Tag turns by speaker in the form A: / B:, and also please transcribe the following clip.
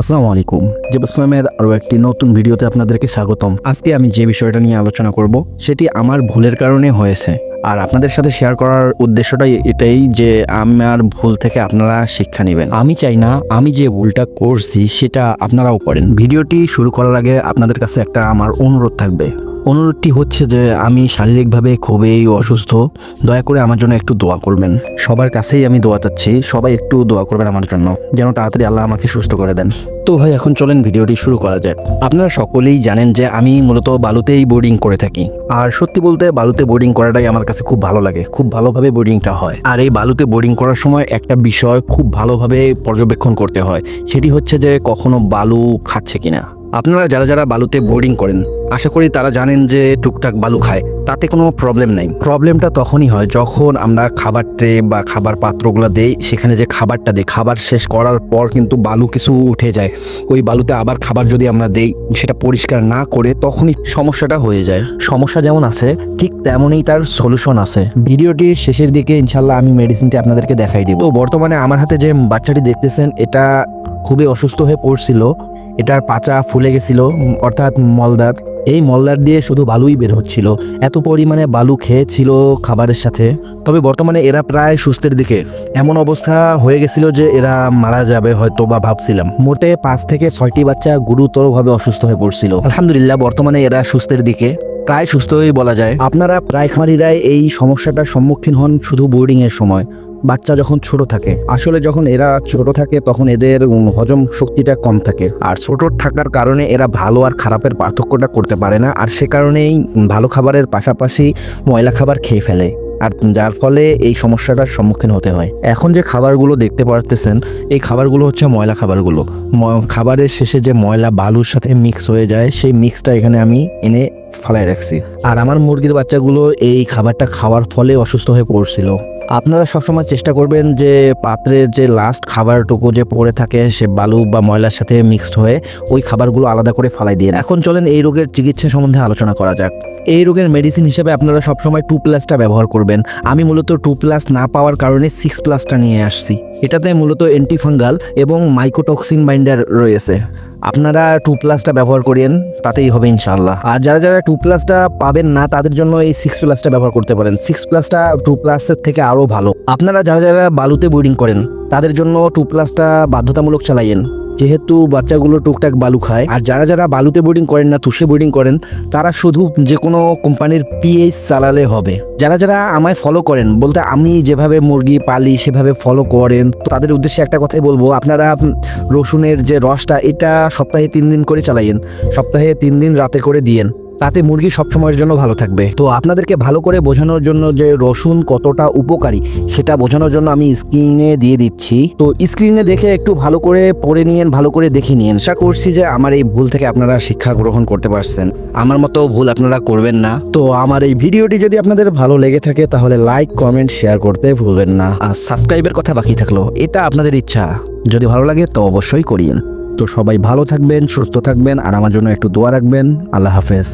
A: আসসালামু আলাইকুম। জেবাস ফ্লামের আরও একটি নতুন ভিডিওতে আপনাদেরকে স্বাগতম। আজকে আমি যে বিষয়টা নিয়ে আলোচনা করব, সেটি আমার ভুলের কারণে হয়েছে। আর আপনাদের সাথে শেয়ার করার উদ্দেশ্যটাই এটাই যে আমার ভুল থেকে আপনারা শিক্ষা নেবেন। আমি চাই না আমি যে ভুলটা করছি, সেটা আপনারাও করেন। ভিডিওটি শুরু করার আগে আপনাদের কাছে একটা আমার অনুরোধ থাকবে। অনুরোধটি হচ্ছে যে আমি শারীরিকভাবে খুবই অসুস্থ, দয়া করে আমার জন্য একটু দোয়া করবেন। সবার কাছেই আমি দোয়া চাচ্ছি, সবাই একটু দোয়া করবেন আমার জন্য, যেন তাড়াতাড়ি আল্লাহ আমাকে সুস্থ করে দেন। তো ভাই, এখন চলেন ভিডিওটি শুরু করা যাক। আপনারা সকলেই জানেন যে আমি মূলত বালুতেই বোর্ডিং করে থাকি। আর সত্যি বলতে, বালুতে বোর্ডিং করাটাই আমার কাছে খুব ভালো লাগে, খুব ভালোভাবে বোর্ডিংটা হয়। আর এই বালুতে বোর্ডিং করার সময় একটা বিষয় খুব ভালোভাবে পর্যবেক্ষণ করতে হয়, সেটি হচ্ছে যে কখনো বালু খাচ্ছে কিনা। আপনারা যারা যারা বালুতে বোর্ডিং করেন, আশা করি তারা জানেন যে টুকটাক বালু খায়, তাতে কোনো প্রবলেম নাই। প্রবলেমটা তখনই হয় যখন আমরা খাবার ট্রে বা খাবার পাত্রগুলো দেই, সেখানে যে খাবারটা দেই, খাবার শেষ করার পর কিন্তু বালু কিছু উঠে যায়। ওই বালুতে আবার খাবার যদি আমরা দেই, সেটা পরিষ্কার না করে তখনই সমস্যাটা হয়ে যায়। সমস্যা যেমন আছে, ঠিক তেমনই তার সলিউশন আছে। ভিডিওটির শেষের দিকে ইনশাল্লাহ আমি মেডিসিনটি আপনাদেরকে দেখাই দিব। বর্তমানে আমার হাতে যে বাচ্চাটি দেখতেছেন, এটা খুবই অসুস্থ হয়ে পড়ছিল। এটার পাচা ফুলে গেছিল, অর্থাৎ মলদার এই মলদার দিয়ে শুধু বালুই বের হচ্ছিল। এত পরিমাণে বালু খেয়েছিল খাবারের সাথে। তবে বর্তমানে এরা প্রায় সুস্থের দিকে। এমন অবস্থা হয়ে গেছিল যে এরা মারা যাবে হয়তো বা ভাবছিলাম। মোটে পাঁচ থেকে ছয়টি বাচ্চা গুরুতরভাবে অসুস্থ হয়ে পড়ছিল। আলহামদুলিল্লাহ, বর্তমানে এরা সুস্থের দিকে। প্রায় সুস্থই বলা যায়। আপনারা প্রায় খামারিরাই এই সমস্যাটার সম্মুখীন হন শুধু বোর্ডিংয়ের সময়। বাচ্চা যখন ছোট থাকে, আসলে যখন এরা ছোট থাকে তখন এদের হজম শক্তিটা কম থাকে। আর ছোট থাকার কারণে এরা ভালো আর খারাপের পার্থক্যটা করতে পারে না, আর সে কারণেই ভালো খাবারের পাশাপাশি ময়লা খাবার খেয়ে ফেলে। আর যার ফলে এই সমস্যাটার সম্মুখীন হতে হয়। এখন যে খাবারগুলো দেখতে পারতেছেন, এই খাবারগুলো হচ্ছে ময়লা খাবারগুলো। খাবারের শেষে যে ময়লা বালুর সাথে মিক্স হয়ে যায়, সেই মিক্সটা এখানে আমি এনে ফালাই রাখছি। আর আমার মুরগির বাচ্চাগুলো এই খাবারটা খাওয়ার ফলে অসুস্থ হয়ে পড়ছিল। আপনারা সবসময় চেষ্টা করবেন যে পাত্রের যে লাস্ট খাবারটুকু যে পড়ে থাকে, সে বালু বা ময়লার সাথে মিক্সড হয়ে ওই খাবারগুলো আলাদা করে ফালাই দিয়ে। এখন চলেন এই রোগের চিকিৎসা সম্বন্ধে আলোচনা করা যাক। এই রোগের মেডিসিন হিসেবে আপনারা সবসময় টু প্লাসটা ব্যবহার করবেন। আমি মূলত টু প্লাস না পাওয়ার কারণে সিক্স প্লাসটা নিয়ে আসছি। এটাতে মূলত অ্যান্টিফাঙ্গাল এবং মাইকোটক্সিন বাইন্ডার রয়েছে। আপনারা টু প্লাসটা ব্যবহার করেন, তাতেই হবে ইনশাল্লাহ আর যারা যারা টু প্লাসটা পাবেন না, তাদের জন্য এই সিক্স প্লাসটা ব্যবহার করতে পারেন। সিক্স প্লাসটা টু প্লাসের থেকে আরও ভালো। আপনারা যারা যারা বালুতে বোর্ডিং করেন, তাদের জন্য টু প্লাসটা বাধ্যতামূলক চালাইয়েন যেহেতু বাচ্চাগুলো টুকটাক বালু খায়, আর যারা যারা বালুতে বোর্ডিং করেন না, তুষে বোর্ডিং করেন, তারা শুধু যে কোনো কোম্পানির পিএইচ চালালে হবে। যারা যারা আমায় ফলো করেন, বলতে আমি যেভাবে মুরগি পালি, সেভাবে ফলো করেন তাদের উদ্দেশ্যে একটা কথাই বলব, আপনারা রসুনের যে রসটা, এটা সপ্তাহে তিন দিন করে চালাইয়েন, সপ্তাহে তিন দিন রাতে করে দিয়েন। তাতে মুরগি সবসময়ের জন্য ভালো থাকবে। তো আপনাদেরকে ভালো করে বোঝানোর জন্য যে রসুন কতটা উপকারী, সেটা বোঝানোর জন্য আমি স্ক্রিনে দিয়ে দিচ্ছি। তো স্ক্রিনে দেখে একটু ভালো করে পড়ে নিয়েন, ভালো করে দেখে নিয়েন। আশা করছি যে আমার এই ভুল থেকে আপনারা শিক্ষা গ্রহণ করতে পারছেন। আমার মতো ভুল আপনারা করবেন না। তো আমার এই ভিডিওটি যদি আপনাদের ভালো লেগে থাকে, তাহলে লাইক কমেন্ট শেয়ার করতে ভুলবেন না। আর সাবস্ক্রাইবের কথা বাকি থাকল, এটা আপনাদের ইচ্ছা। যদি ভালো লাগে, তো অবশ্যই করিয়েন। তো সবাই ভালো থাকবেন সুস্থ থাকবেন আর আমার জন্য একটু দোয়া রাখবেন। আল্লাহ হাফেজ।